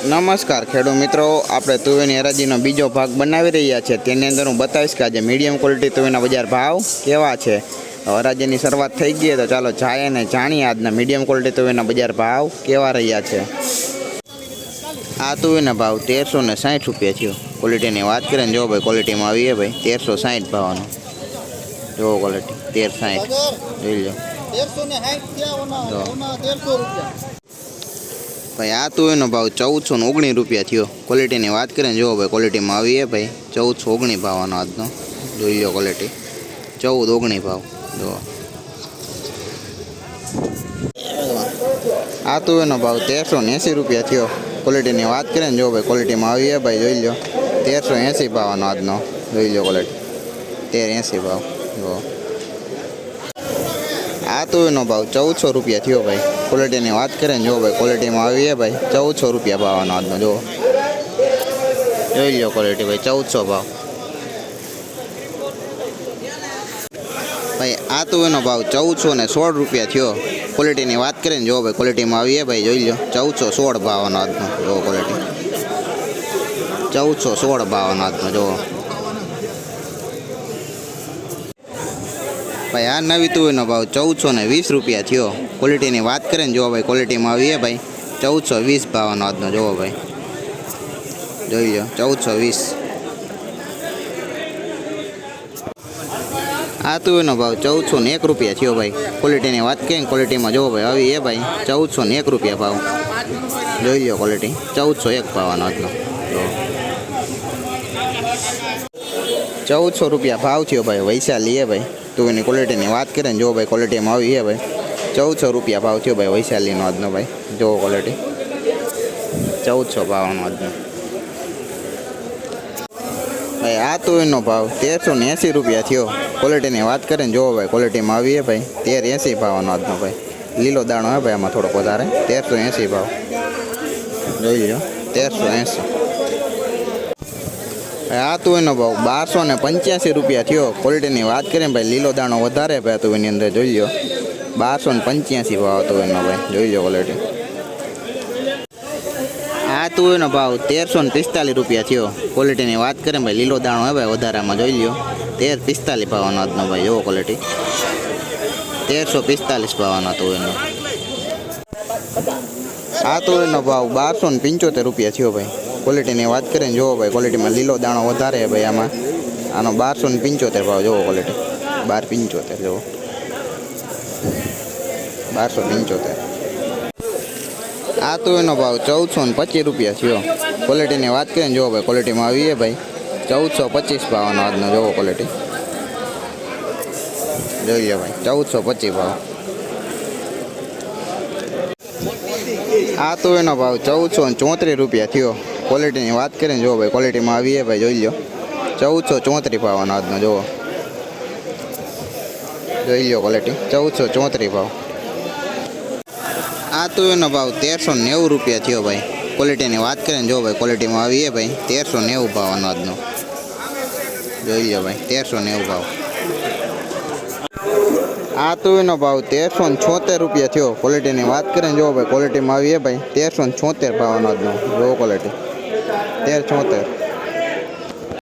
નમસ્કાર ખેડૂત મિત્રો આપણે તુવેરની હરાજીનો બીજો ભાગ બનાવી રહ્યા છે. તેની અંદર હું બતાવીશ કે આજે મીડિયમ ક્વોલિટી તુવેરના બજાર ભાવ કેવા છે. હરાજીની શરૂઆત થઈ ગઈ તો ચાલો જાય અને જાણીએ આજના મીડિયમ ક્વોલિટી તુવેરના બજાર ભાવ કેવા રહ્યા છે. આ તુવેરના ભાવ તેરસો ને સાઠ રૂપિયા થયો. ક્વોલિટીની વાત કરીએ ને જો ભાઈ ક્વોલિટીમાં આવીએ ભાઈ તેરસો સાઠ ભાવનો. જો ક્વોલિટી તેર સાઠ જોઈ લો. તેરસો ને સાઠ રૂપિયા. ભાઈ, આ તુવેરનો ભાવ ચૌદસો ને ઓગણીસ રૂપિયા થયો. ક્વોલિટીની વાત કરીએ જુઓ ભાઈ ક્વોલિટીમાં આવીએ ભાઈ. ચૌદસો ઓગણીસ ભાવનો આજનો. જોઈ લો ક્વોલિટી ચૌદ ઓગણીસ ભાવ. જુઓ. આ તુવેરનો ભાવ તેરસો ને એંસી રૂપિયા થયો. ક્વોલિટીની વાત કરીએ જુઓ ભાઈ ક્વોલિટીમાં આવીએ ભાઈ, જોઈ લો. તેરસો એંસી ભાવનો આજનો. જોઈ લો ક્વોલિટી તેર એંસી ભાવ. જુઓ. આ તો એનો ભાવ ચૌદસો રૂપિયા થયો ભાઈ. ક્વોલિટીની વાત કરીએ ને, જો ભાઈ ક્વોલિટીમાં આવીએ ભાઈ, ચૌદસો રૂપિયા ભાવનો આજનો જુઓ જોઈ લો ક્વોલિટી ભાઈ, ચૌદસો ભાવ. ભાઈ, આ તો એનો ભાવ ચૌદસો ને સોળ રૂપિયા થયો. ક્વોલિટીની વાત કરીએ ને, જો ભાઈ ક્વોલિટીમાં આવીએ ભાઈ, જોઈ લો ચૌદસો સોળ ભાવનો આજનો, જો ક્વોલિટી ચૌદસો સોળ ભાવનો આજનો જુઓ ભાઈ, આ નવી તુવેરનો ભાવ ચૌદસો ને વીસ રૂપિયા થયો. ક્વોલિટીની વાત કરીએ ને જોવો ભાઈ ક્વોલિટીમાં આવીએ ભાઈ. ચૌદસો વીસ ભાવનો આજનો જોવો ભાઈ. જોઈ લો, ચૌદસો વીસ. આ તુવેરનો ભાવ ચૌદસો ને એક રૂપિયા થયો ભાઈ. ક્વોલિટીની વાત કરીએ ક્વોલિટીમાં જોવો ભાઈ આવી એ ભાઈ. ચૌદસો ને એક રૂપિયા ભાવ. જોઈ લો ક્વોલિટી ચૌદસો એક ભાવનો આજનો. ચૌદસો રૂપિયા ભાવ થયો ભાઈ, વૈશાલી એ ભાઈ. તું એની ક્વોલિટીની વાત કરીએ ને, જો ભાઈ ક્વોલિટીમાં આવી છે ભાઈ, ચૌદસો રૂપિયા ભાવ થયો ભાઈ વૈશાલીનો આજનો ભાઈ જો ક્વોલિટી ચૌદસો ભાવનો આજનો. ભાઈ, આ તુવેરનો ભાવ તેરસો ને એંસી રૂપિયા થયો. ક્વોલિટીની વાત કરે ને જો ભાઈ ક્વોલિટીમાં આવી છે ભાઈ, તેર એંસી ભાવનો આજનો ભાઈ. લીલો દાણો હે ભાઈ આમાં થોડોક વધારે, તેરસો એંસી ભાવ. જોઈ લો તેરસો એંસી. આ તું એનો ભાવ બારસો ને પંચ્યાસી રૂપિયા થયો. ક્વોલિટીની વાત કરીએ ભાઈ, લીલો દાણો વધારે ભાઈ તું એની અંદર જોઈ લો બારસો ને પંચ્યાસી ભાવ એનો ભાઈ, જોઈ લો ક્વોલિટી આ તું એનો ભાવ તેરસો ને પિસ્તાલીસ રૂપિયા થયો. ક્વોલિટીની વાત કરીએ ભાઈ, લીલો દાણો હે ભાઈ, વધારામાં જોઈ લ્યો. તેર પિસ્તાલીસ ભાવનો આજનો ભાઈ જોવો ક્વોલિટી તેરસો પિસ્તાલીસ ભાવનો એનો. આ તો એનો ભાવ બારસો ને પંચોતેર રૂપિયા થયો ભાઈ. ક્વોલિટીની વાત કરીએ ને જોવો ભાઈ ક્વોલિટીમાં લીલો દાણો વધારે ભાઈ આમાં. આનો બારસો ને પંચોતેર ભાવ જોવો ક્વોલિટી બાર પંચોતેર જોવો. બારસો પંચોતેર. આ તો એનો ભાવ ચૌદસો ને પચીસ રૂપિયા થયો. ક્વોલિટીની વાત કરીએ ને જોવો ભાઈ ક્વોલિટીમાં આવીએ ભાઈ. ચૌદસો પચીસ ભાવનો આજનો જોવો ક્વોલિટી જોઈએ ભાઈ, ચૌદસો પચીસ ભાવ. આ તો એનો ભાવ ચૌદસો ને ચોત્રીસ રૂપિયા થયો. ક્વોલિટીની વાત કરીએ ને જો ભાઈ ક્વોલિટીમાં આવીએ ભાઈ, જોઈ લો ચૌદસો ચોત્રીસ ભાવનો આજનો, જુઓ. જોઈ લો ક્વોલિટી ચૌદસો ચોત્રીસ ભાવ. આ તો એનો ભાવ તેરસો નેવું રૂપિયા થયો ભાઈ. ક્વોલિટીની વાત કરીએ જુઓ ભાઈ ક્વોલિટીમાં આવીએ ભાઈ, તેરસો નેવું ભાવ અનાજનો જોઈ લો ભાઈ, તેરસો નેવું ભાવ. આ તો એનો ભાવ તેરસો ને છોતેર રૂપિયા થયો. ક્વોલિટીની વાત કરીએ ને જો ભાઈ ક્વોલિટીમાં આવીએ ભાઈ, તેરસો ને છોતેર ભાવનો આજનો. જો ક્વોલિટી તેર છોતેર.